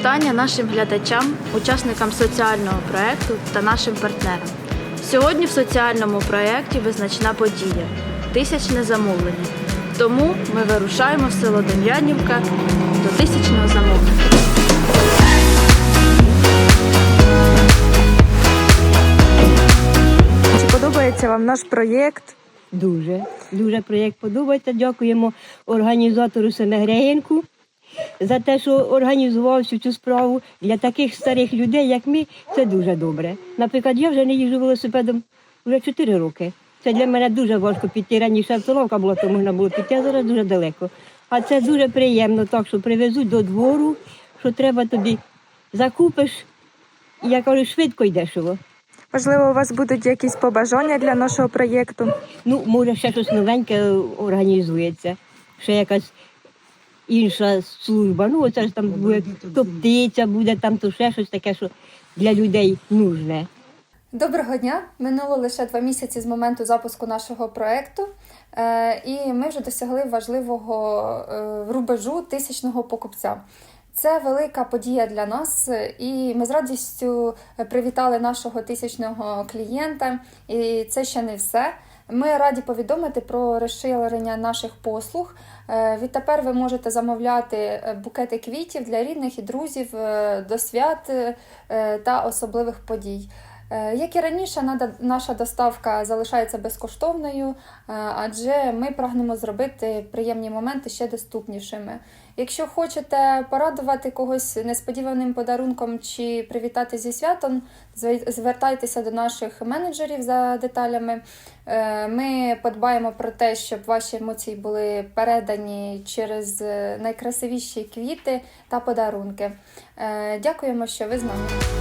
вітання нашим глядачам, учасникам соціального проєкту та нашим партнерам. Сьогодні в соціальному проєкті визначна подія тисячне замовлення. Тому ми вирушаємо в село Дем'янівка до тисячного замовлення. Чи подобається вам наш проєкт? Дуже. Дуже проєкт подобається. Дякуємо організатору Семегреєнку за те, що організував всю цю справу. Для таких старих людей, як ми, це дуже добре. Наприклад, я вже не їжджу велосипедом вже 4 роки. Це для мене дуже важко піти. Раніше автоловка була, то можна було піти, а зараз дуже далеко. А це дуже приємно, так що привезуть до двору, що треба тобі закупиш, і я кажу, швидко й дешево. Можливо, у вас будуть якісь побажання для нашого проєкту? Ну, може, ще щось новеньке організується, ще якась інша служба. Ну, оце ж там буде то птиця буде, там то ще щось таке, що для людей нужне. Доброго дня! Минуло лише два місяці з моменту запуску нашого проекту, е, і ми вже досягли важливого е, рубежу тисячного покупця. Це велика подія для нас, е, і ми з радістю привітали нашого тисячного клієнта. І це ще не все. Ми раді повідомити про розширення наших послуг. Е, Відтепер ви можете замовляти е, букети квітів для рідних і друзів е, до свят та особливих подій. Е, Як і раніше, наша доставка залишається безкоштовною, е, адже ми прагнемо зробити приємні моменти ще доступнішими. Якщо хочете порадувати когось несподіваним подарунком чи привітати зі святом, звертайтеся до наших менеджерів за деталями. Е, Ми подбаємо про те, щоб ваші емоції були передані через найкрасивіші квіти та подарунки. Дякуємо, що ви з нами.